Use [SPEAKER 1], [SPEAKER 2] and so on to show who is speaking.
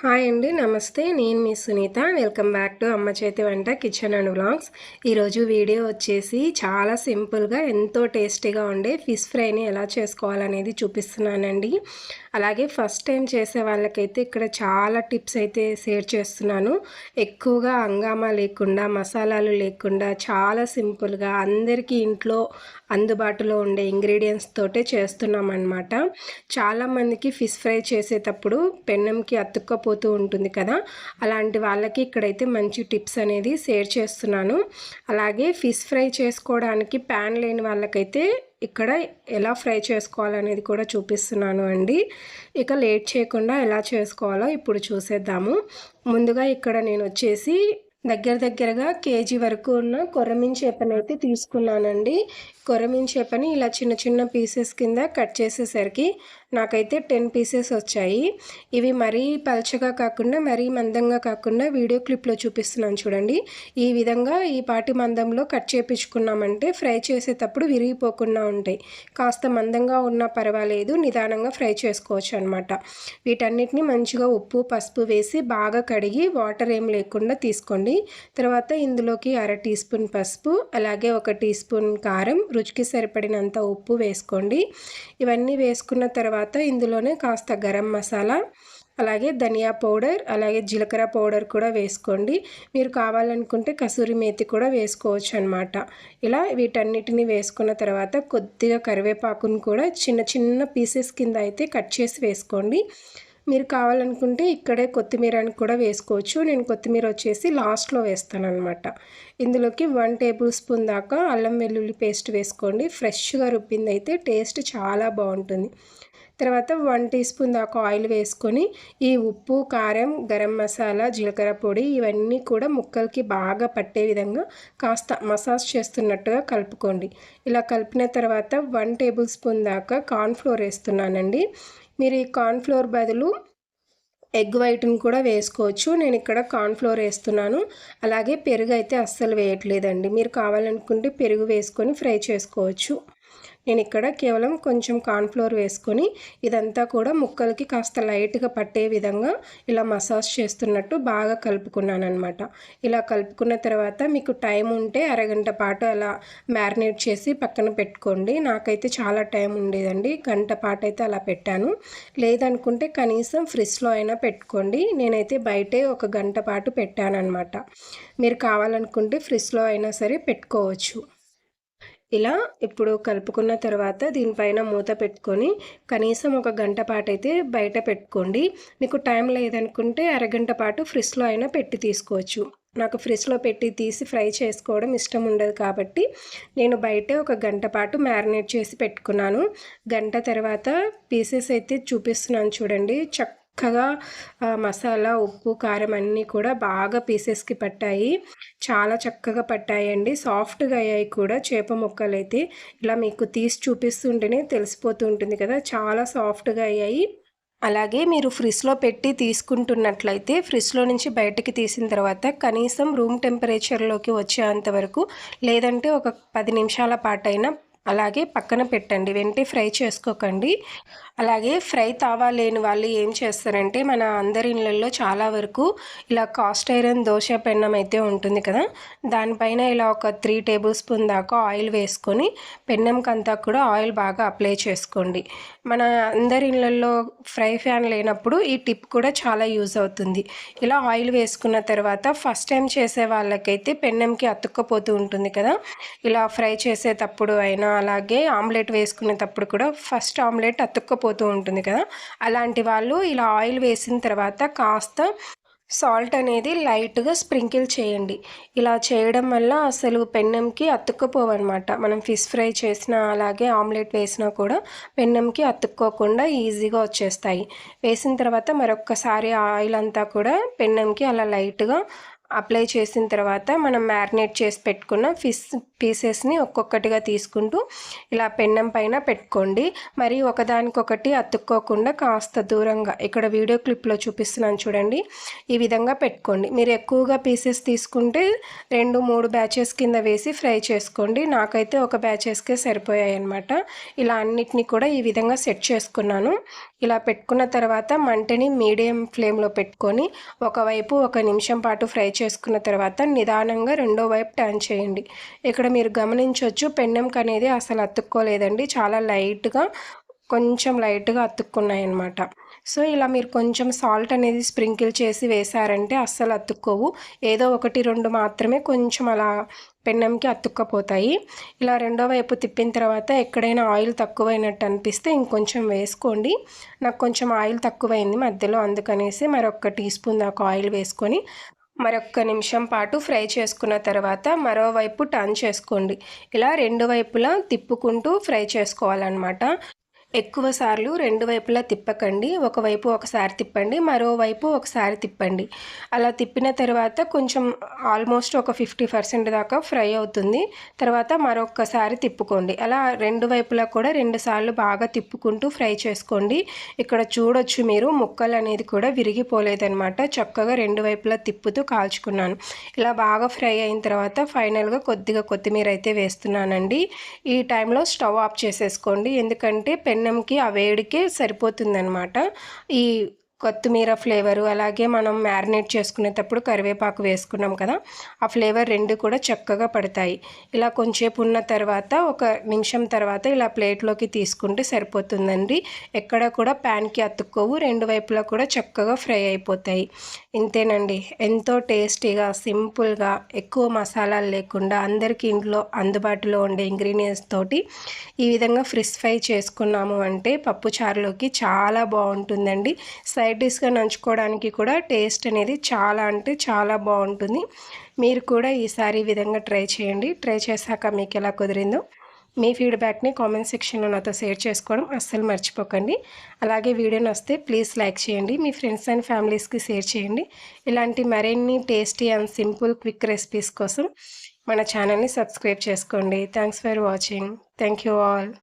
[SPEAKER 1] Hi అండి నమస్తే. నేను మీ Sunitha. Welcome back to Amma Chethi Vanta kitchen and blogs ఈరోజు వీడియో వచ్చేసి చాలా సింపుల్గా ఎంతో టేస్టీగా ఉండే ఫిష్ ఫ్రైని ఎలా చేసుకోవాలనేది చూపిస్తున్నానండి. అలాగే ఫస్ట్ టైం చేసే వాళ్ళకైతే ఇక్కడ చాలా టిప్స్ అయితే షేర్ చేస్తున్నాను. ఎక్కువగా హంగామా లేకుండా మసాలాలు లేకుండా చాలా సింపుల్గా అందరికీ ఇంట్లో అందుబాటులో ఉండే ఇంగ్రీడియంట్స్ తోటే చేస్తున్నాం అనమాట చాలామందికి ఫిష్ ఫ్రై చేసేటప్పుడు పెన్నంకి అతుక్కపోతూ ఉంటుంది కదా. అలాంటి వాళ్ళకి ఇక్కడైతే మంచి టిప్స్ అనేది షేర్ చేస్తున్నాను. అలాగే ఫిష్ ఫ్రై చేసుకోవడానికి ప్యాన్ లేని వాళ్ళకైతే ఇక్కడ ఎలా ఫ్రై చేసుకోవాలనేది కూడా చూపిస్తున్నాను అండి. ఇక లేట్ చేయకుండా ఎలా చేసుకోవాలో ఇప్పుడు చూసేద్దాము. ముందుగా ఇక్కడ నేను వచ్చేసి దగ్గర దగ్గరగా కేజీ వరకు ఉన్న కొరమిన్ చేపనైతే తీసుకున్నానండి. కొరమిన్ చేపని ఇలా చిన్న చిన్న పీసెస్ కింద కట్ చేసేసరికి నాకైతే టెన్ పీసెస్ వచ్చాయి. ఇవి మరీ పల్చగా కాకుండా మరీ మందంగా కాకుండా వీడియో క్లిప్లో చూపిస్తున్నాను చూడండి. ఈ విధంగా ఈ పాటి మందంలో కట్ చేపించుకున్నామంటే ఫ్రై చేసేటప్పుడు విరిగిపోకుండా ఉంటాయి. కాస్త మందంగా ఉన్నా పర్వాలేదు నిదానంగా ఫ్రై చేసుకోవచ్చు అనమాట వీటన్నిటిని మంచిగా ఉప్పు పసుపు వేసి బాగా కడిగి వాటర్ ఏం లేకుండా తీసుకోండి. తర్వాత ఇందులోకి అర టీ స్పూన్ పసుపు అలాగే ఒక టీ స్పూన్ కారం రుచికి సరిపడినంత ఉప్పు వేసుకోండి. ఇవన్నీ వేసుకున్న తర్వాత ఇందులోనే కాస్త గరం మసాలా అలాగే ధనియా పౌడర్ అలాగే జీలకర్ర పౌడర్ కూడా వేసుకోండి. మీరు కావాలనుకుంటే కసూరి మేతి కూడా వేసుకోవచ్చు అనమాట ఇలా వీటన్నిటిని వేసుకున్న తర్వాత కొద్దిగా కరివేపాకును కూడా చిన్న చిన్న పీసెస్ కింద అయితే కట్ చేసి వేసుకోండి. మీరు కావాలనుకుంటే ఇక్కడే కొత్తిమీరని కూడా వేసుకోవచ్చు. నేను కొత్తిమీర వచ్చేసి లాస్ట్లో వేస్తాను అనమాట ఇందులోకి వన్ టేబుల్ స్పూన్ దాకా అల్లం వెల్లుల్లి పేస్ట్ వేసుకోండి. ఫ్రెష్గా రుబ్బింది అయితే టేస్ట్ చాలా బాగుంటుంది. తర్వాత వన్ టీ స్పూన్ దాకా ఆయిల్ వేసుకొని ఈ ఉప్పు కారం గరం మసాలా జీలకర్ర పొడి ఇవన్నీ కూడా ముక్కలకి బాగా పట్టే విధంగా కాస్త మసాజ్ చేస్తున్నట్టుగా కలుపుకోండి. ఇలా కలిపిన తర్వాత వన్ టేబుల్ స్పూన్ దాకా కార్న్ఫ్లోర్ వేస్తున్నానండి. మీరు ఈ కార్న్ఫ్లోర్ బదులు ఎగ్ వైట్ని కూడా వేసుకోవచ్చు. నేను ఇక్కడ కార్న్ఫ్లోర్ వేస్తున్నాను. అలాగే పెరుగు అయితే అస్సలు వేయట్లేదండి. మీరు కావాలనుకుంటే పెరుగు వేసుకొని ఫ్రై చేసుకోవచ్చు. నేను ఇక్కడ కేవలం కొంచెం కార్న్ఫ్లోర్ వేసుకొని ఇదంతా కూడా ముక్కలకి కాస్త లైట్గా పట్టే విధంగా ఇలా మసాజ్ చేస్తున్నట్టు బాగా కలుపుకున్నాను అనమాట ఇలా కలుపుకున్న తర్వాత మీకు టైం ఉంటే అరగంట పాటు అలా మ్యారినేట్ చేసి పక్కన పెట్టుకోండి. నాకైతే చాలా టైం ఉండేదండి. గంట పాటు అయితే అలా పెట్టాను. లేదనుకుంటే కనీసం ఫ్రిడ్జ్లో అయినా పెట్టుకోండి. నేనైతే బయటే ఒక గంట పాటు పెట్టాను అనమాట మీరు కావాలనుకుంటే ఫ్రిడ్జ్లో అయినా సరే పెట్టుకోవచ్చు. ఇలా ఇప్పుడు కలుపుకున్న తర్వాత దీనిపైన మూత పెట్టుకొని కనీసం ఒక గంట పాటు అయితే బయట పెట్టుకోండి. మీకు టైం లేదనుకుంటే అరగంట పాటు ఫ్రిడ్జ్లో అయినా పెట్టి తీసుకోవచ్చు. నాకు ఫ్రిడ్జ్లో పెట్టి తీసి ఫ్రై చేసుకోవడం ఇష్టం ఉండదు కాబట్టి నేను బయటే ఒక గంట పాటు మ్యారినేట్ చేసి పెట్టుకున్నాను. గంట తర్వాత పీసెస్ అయితే చూపిస్తున్నాను చూడండి. చక్ చక్కగా మసాలా ఉప్పు కారం అన్నీ కూడా బాగా పీసెస్కి పట్టాయి. చాలా చక్కగా పట్టాయండి. సాఫ్ట్గా అయ్యాయి కూడా చేప ముక్కలు అయితే ఇలా మీకు తీసి చూపిస్తుంటేనే తెలిసిపోతూ ఉంటుంది కదా. చాలా సాఫ్ట్గా అయ్యాయి. అలాగే మీరు ఫ్రిడ్జ్లో పెట్టి తీసుకుంటున్నట్లయితే ఫ్రిడ్జ్లో నుంచి బయటకి తీసిన తర్వాత కనీసం రూమ్ టెంపరేచర్లోకి వచ్చేంత వరకు లేదంటే ఒక పది నిమిషాల పాటైనా అలాగే పక్కన పెట్టండి. వెంటే ఫ్రై చేసుకోకండి. అలాగే ఫ్రై తావా లేని వాళ్ళు ఏం చేస్తారంటే మన అందరి ఇళ్ళల్లో చాలా వరకు ఇలా కాస్ట్ ఐరన్ దోశ పెన్నం అయితే ఉంటుంది కదా దానిపైన ఇలా ఒక త్రీ టేబుల్ స్పూన్ దాకా ఆయిల్ వేసుకొని పెన్నంకంతా కూడా ఆయిల్ బాగా అప్లై చేసుకోండి. మన అందరి ఇళ్ళల్లో ఫ్రై ఫ్యాన్ లేనప్పుడు ఈ టిప్ కూడా చాలా యూజ్ అవుతుంది. ఇలా ఆయిల్ వేసుకున్న తర్వాత ఫస్ట్ టైం చేసే వాళ్ళకైతే పెన్నంకి అతుక్కపోతూ ఉంటుంది కదా ఇలా ఫ్రై చేసేటప్పుడు అయినా అలాగే ఆమ్లెట్ వేసుకునేటప్పుడు కూడా ఫస్ట్ ఆమ్లెట్ అతుక్కపోతూ ఉంటుంది కదా. అలాంటి వాళ్ళు ఇలా ఆయిల్ వేసిన తర్వాత కాస్త సాల్ట్ అనేది లైట్గా స్ప్రింకిల్ చేయండి. ఇలా చేయడం వల్ల అసలు పెన్నంకి అతుక్కుపోవన్నమాట. మనం ఫిష్ ఫ్రై చేసినా అలాగే ఆమ్లెట్ వేసినా కూడా పెన్నంకి అతుక్కోకుండా ఈజీగా వచ్చేస్తాయి. వేసిన తర్వాత మరొక్కసారి ఆయిల్ అంతా కూడా పెన్నంకి అలా లైట్గా అప్లై చేసిన తర్వాత మనం మ్యారినేట్ చేసి పెట్టుకున్న ఫిష్ పీసెస్ని ఒక్కొక్కటిగా తీసుకుంటూ ఇలా పెన్నం పైన పెట్టుకోండి. మరి ఒకదానికొకటి అతుక్కోకుండా కాస్త దూరంగా ఇక్కడ వీడియో క్లిప్లో చూపిస్తున్నాను చూడండి ఈ విధంగా పెట్టుకోండి. మీరు ఎక్కువగా పీసెస్ తీసుకుంటే రెండు మూడు బ్యాచెస్ కింద వేసి ఫ్రై చేసుకోండి. నాకైతే ఒక బ్యాచెస్కే సరిపోయాయి అనమాట ఇలా అన్నిటినీ కూడా ఈ విధంగా సెట్ చేసుకున్నాను. ఇలా పెట్టుకున్న తర్వాత మంటని మీడియం ఫ్లేమ్లో పెట్టుకొని ఒకవైపు ఒక నిమిషం పాటు ఫ్రై చేసుకున్న తర్వాత నిదానంగా రెండో వైపు టర్న్ చేయండి. ఇక్కడ మీరు గమనించవచ్చు పెన్నెంకి అనేది అసలు అతుక్కోలేదండి. చాలా లైట్గా కొంచెం లైట్గా అతుక్కున్నాయి అనమాట సో ఇలా మీరు కొంచెం సాల్ట్ అనేది స్ప్రింకిల్ చేసి వేశారంటే అస్సలు అతుక్కోవు. ఏదో ఒకటి రెండు మాత్రమే కొంచెం అలా పెన్నంకి అతుక్కపోతాయి. ఇలా రెండో వైపు తిప్పిన తర్వాత ఎక్కడైనా ఆయిల్ తక్కువైనట్టు అనిపిస్తే ఇంకొంచెం వేసుకోండి. నాకు కొంచెం ఆయిల్ తక్కువైంది మధ్యలో అందుకనేసి మరొక టీ స్పూన్ దాకా ఆయిల్ వేసుకొని మరొక నిమిషం పాటు ఫ్రై చేసుకున్న తర్వాత మరోవైపు టర్న్ చేసుకోండి. ఇలా రెండు వైపులా తిప్పుకుంటూ ఫ్రై చేసుకోవాలన్నమాట. ఎక్కువ సార్లు రెండు వైపులా తిప్పకండి. ఒకవైపు ఒకసారి తిప్పండి. మరోవైపు ఒకసారి తిప్పండి. అలా తిప్పిన తర్వాత కొంచెం ఆల్మోస్ట్ ఒక ఫిఫ్టీ పర్సెంట్ దాకా ఫ్రై అవుతుంది. తర్వాత మరొకసారి తిప్పుకోండి. అలా రెండు వైపులా కూడా రెండు సార్లు బాగా తిప్పుకుంటూ ఫ్రై చేసుకోండి. ఇక్కడ చూడొచ్చు మీరు ముక్కలు అనేది కూడా విరిగిపోలేదనమాట చక్కగా రెండు వైపులా తిప్పుతూ కాల్చుకున్నాను. ఇలా బాగా ఫ్రై అయిన తర్వాత ఫైనల్గా కొద్దిగా కొత్తిమీర అయితే వేస్తున్నానండి. ఈ టైంలో స్టవ్ ఆఫ్ చేసేసుకోండి. ఎందుకంటే పెన్ అన్నంకి ఆ వేడికే సరిపోతుందనమాట ఈ కొత్తిమీర ఫ్లేవరు అలాగే మనం మ్యారినేట్ చేసుకునేటప్పుడు కరివేపాకు వేసుకున్నాం కదా ఆ ఫ్లేవర్ రెండు కూడా చక్కగా పడతాయి. ఇలా కొంచెంసేపు ఉన్న తర్వాత ఒక నిమిషం తర్వాత ఇలా ప్లేట్లోకి తీసుకుంటే సరిపోతుందండి. ఎక్కడ కూడా ప్యాన్కి అతుక్కోవు రెండు వైపులా కూడా చక్కగా ఫ్రై అయిపోతాయి. ఇంతేనండి. ఎంతో టేస్టీగా సింపుల్గా ఎక్కువ మసాలాలు లేకుండా అందరికీ ఇంట్లో అందుబాటులో ఉండే ఇంగ్రీడియంట్స్ తోటి ఈ విధంగా ఫ్రిష్ ఫ్రై చేసుకున్నాము అంటే పప్పు చారులోకి చాలా బాగుంటుందండి. వెరైటీస్గా నంచుకోవడానికి కూడా టేస్ట్ అనేది చాలా అంటే చాలా బాగుంటుంది. మీరు కూడా ఈసారి ఈ విధంగా ట్రై చేయండి. ట్రై చేశాక మీకు ఎలా కుదిరిందో మీ ఫీడ్బ్యాక్ని కామెంట్ సెక్షన్లో నాతో షేర్ చేసుకోవడం అస్సలు మర్చిపోకండి. అలాగే వీడియోని వస్తే ప్లీజ్ లైక్ చేయండి. మీ ఫ్రెండ్స్ అండ్ ఫ్యామిలీస్కి షేర్ చేయండి. ఇలాంటి మరిన్ని tasty and simple quick recipes కోసం మన ఛానల్ని సబ్స్క్రైబ్ చేసుకోండి. Thanks for watching thank you all